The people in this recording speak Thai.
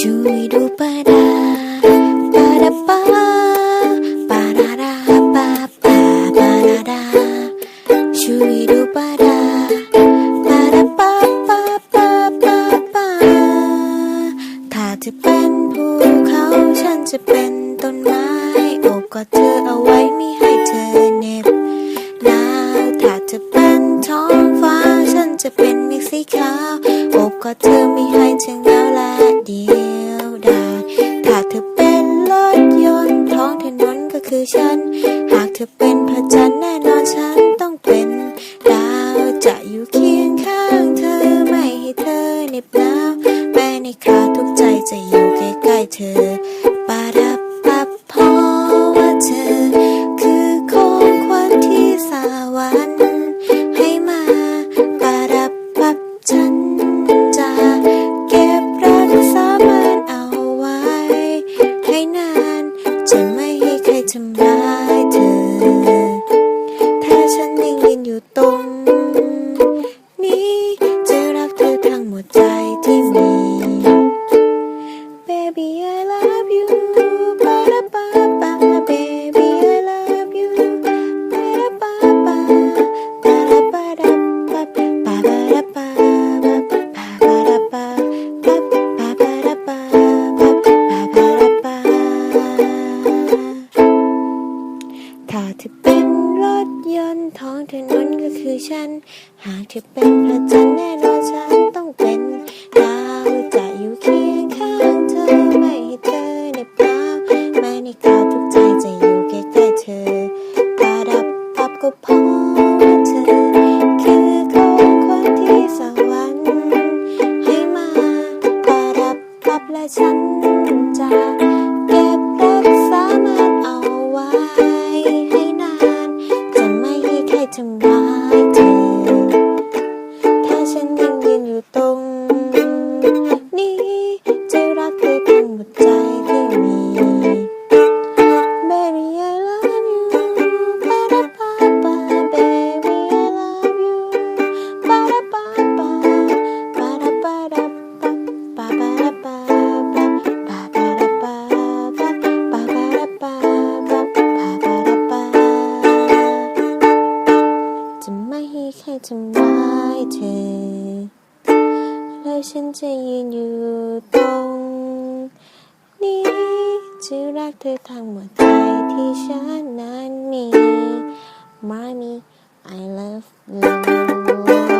ชูดูปะดาปะดาปะปะดาดาปะปะปะดาดาชูดูปะดาปะดาปะปะปะปะปะถ้าเธอเป็นภูเขาฉันจะเป็นต้นไม้โอบกอดเธอเอาไว้ไม่ให้เธอเหน็บหนาวถ้าเธอเป็นท้องฟ้าฉันจะเป็นเมฆสีขาวโอบ ก็เธอไม่ให้ฉันเหงาและเดียวดายถ้าเธอเป็นรถยนต์ท้องถนนก็คือฉัน หากเธอเป็นพระจันทร์แน่นอนฉันต้องเป็นดาวจะอยู่เคียงข้างเธอไม่ให้เธอเหน็บหนาวแม้ในคราวทุกใจจะอยู่ใกล้ๆเธอ to me. Baby I love you ถ้าเธอเป็นรถยนต์ท้องถนนก็คือฉัน หากเธอเป็นพระจันทร์แน่นอนฉัน ก็พราะว่าเธอ คือของขวัญที่สวรรค์ให้มาปาดับปับและฉันจะเก็บรักษามันเอาไว้ให้นาน จะไม่ให้ใครทำร้ายเธอ ทำร้ายเธอ แล้วฉันจะยืนอยู่ตรงนี้จะรักเธอทั้งหมดใจที่ฉันนั้นมี Mommy I love you